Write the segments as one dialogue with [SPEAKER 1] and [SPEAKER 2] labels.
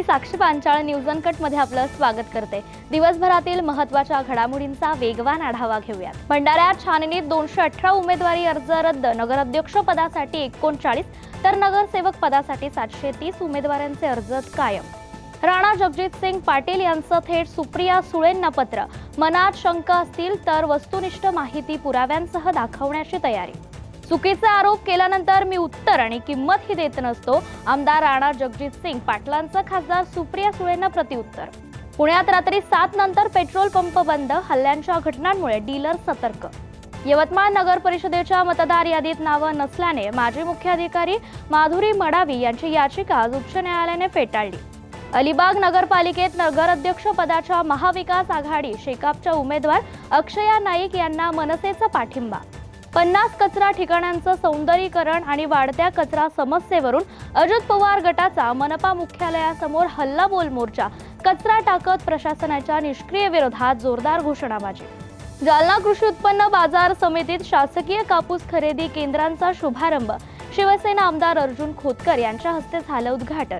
[SPEAKER 1] मी साक्षी पांचाळ न्यूजमध्ये आपलं स्वागत करते. दिवसभरातील महत्त्वाच्या घडामोडींचा वेगवान आढावा घेऊयात. भंडाऱ्यात छाननीत दोनशे अठरा उमेदवारी अर्ज रद्द. नगराध्यक्ष पदासाठी एकोणचाळीस तर नगरसेवक पदासाठी सातशे तीस उमेदवारांचे अर्ज कायम. राणा जगजित सिंग पाटील यांचं थेट सुप्रिया सुळेंना पत्र. मनात शंका असतील तर वस्तुनिष्ठ माहिती पुराव्यांसह दाखवण्याची तयारी. चुकीचा आरोप केल्यानंतर मी उत्तर आणि किंमतही देत नसतो. आमदार राणा जगजित सिंग पाटलांचं खासदार सुप्रिया सुळेंना प्रतिउत्तर पुण्यात रात्री सात नंतर पेट्रोल पंप बंद हल्ल्यांच्या घटनांमुळे डीलर सतर्क. यवतमाळ नगर परिषदेच्या मतदार यादीत नावं नसल्याने माजी मुख्याधिकारी माधुरी मडावी यांची याचिका आज उच्च न्यायालयाने फेटाळली. अलिबाग नगरपालिकेत नगराध्यक्ष पदाच्या महाविकास आघाडी शेकापच्या उमेदवार अक्षया नाईक यांना मनसेचा पाठिंबा. पन्नास कचरा ठिकाणांचं सौंदर्यीकरण आणि वाढत्या कचरा समस्येवरून अजित पवार गटाचा मनपा मुख्यालयासमोर हल्लाबोल मोर्चा. कचरा टाकत प्रशासनाच्या निष्क्रिय विरोधात जोरदार घोषणाबाजी. जालना कृषी उत्पन्न बाजार समितीत शासकीय कापूस खरेदी केंद्रांचा शुभारंभ. शिवसेना आमदार अर्जुन खोतकर यांच्या हस्ते झालं उद्घाटन.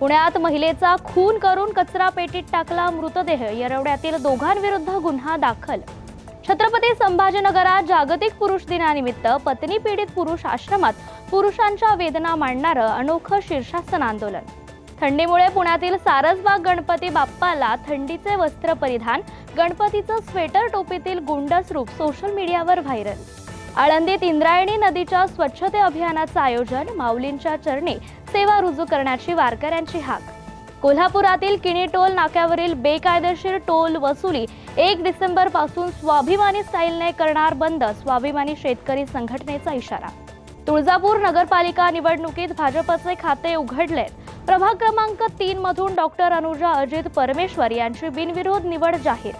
[SPEAKER 1] पुण्यात महिलेचा खून करून कचरा पेटीत टाकला मृतदेह. येरवड्यातील दोघांविरुद्ध गुन्हा दाखल. छत्रपती संभाजीनगरात जागतिक पुरुष दिनानिमित्त पत्नी पीडित पुरुष आश्रमात पुरुषांच्या वेदना मांडणारं अनोखं शीर्षासन आंदोलन. थंडीमुळे पुण्यातील सारसबाग गणपती बाप्पाला थंडीचे वस्त्र परिधान गणपतीचं स्वेटर टोपीतील गुंडस रूप सोशल मीडियावर व्हायरल आळंदीत इंद्रायणी नदीच्या स्वच्छते अभियानाचं आयोजन माऊलींच्या चरणी सेवा रुजू करण्याची वारकऱ्यांची हाक. कोल्हापुरातील किणी टोल नाक्यावरील बेकायदेशीर टोल वसुली एक डिसेंबरपासून स्वाभिमानी स्टाईलने करणार बंद स्वाभिमानी शेतकरी संघटनेचा इशारा. तुळजापूर नगरपालिका निवडणुकीत भाजपचे खाते उघडले. प्रभाग क्रमांक तीन मधून डॉक्टर अनुजा अजित परमेश्वर यांची बिनविरोध निवड जाहीर.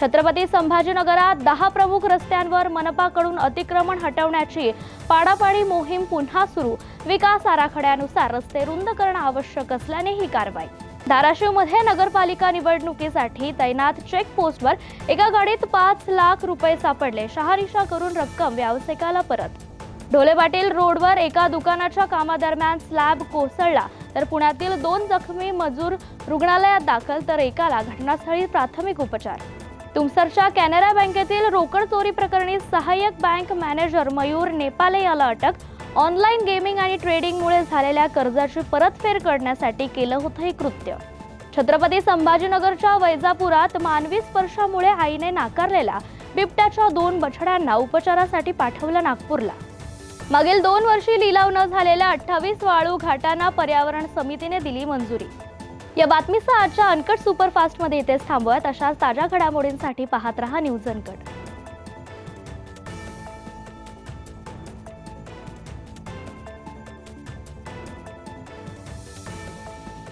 [SPEAKER 1] छत्रपती संभाजीनगरात दहा प्रमुख रस्त्यांवर मनपाकडून अतिक्रमण हटवण्याची पाडापाडी मोहीम पुन्हा सुरू. विकास आराखड्यानुसार रस्ते रुंद करणं आवश्यक असल्याने ही कारवाई. धाराशिवमध्ये नगरपालिका निवडणुकीसाठी तैनात चेक पोस्टवर एका गाडीत पाच लाख रुपये सापडले. शहानिशा करून रक्कम व्यावसायिकाला परत. ढोलेपाटील रोडवर एका दुकानाच्या कामादरम्यान स्लॅब कोसळला. तर पुण्यातील दोन जखमी मजूर रुग्णालयात दाखल तर एकाला घटनास्थळी प्राथमिक उपचार. तुमसरच्या कॅनरा बँकेतील रोकड चोरी प्रकरणी सहाय्यक बँक मॅनेजर मयूर नेपाले याला अटक. ऑनलाईन गेमिंग आणि ट्रेडिंगमुळे झालेल्या कर्जाची परतफेड करण्यासाठी केलं होतं हे कृत्य. छत्रपती संभाजीनगरच्या वैजापुरात मानवी स्पर्शामुळे आईने नाकारलेला बिबट्याच्या दोन बछड्यांना उपचारासाठी पाठवलं नागपूरला. मागील दोन वर्षी लिलाव न झालेल्या अठ्ठावीस वाळू घाटांना पर्यावरण समितीने दिली मंजुरी. या बातमीसह आजच्या अनकट सुपरफास्टमध्ये इथेच थांबवत. अशाच ताज्या घडामोडींसाठी पाहत रहा न्यूज अनकट.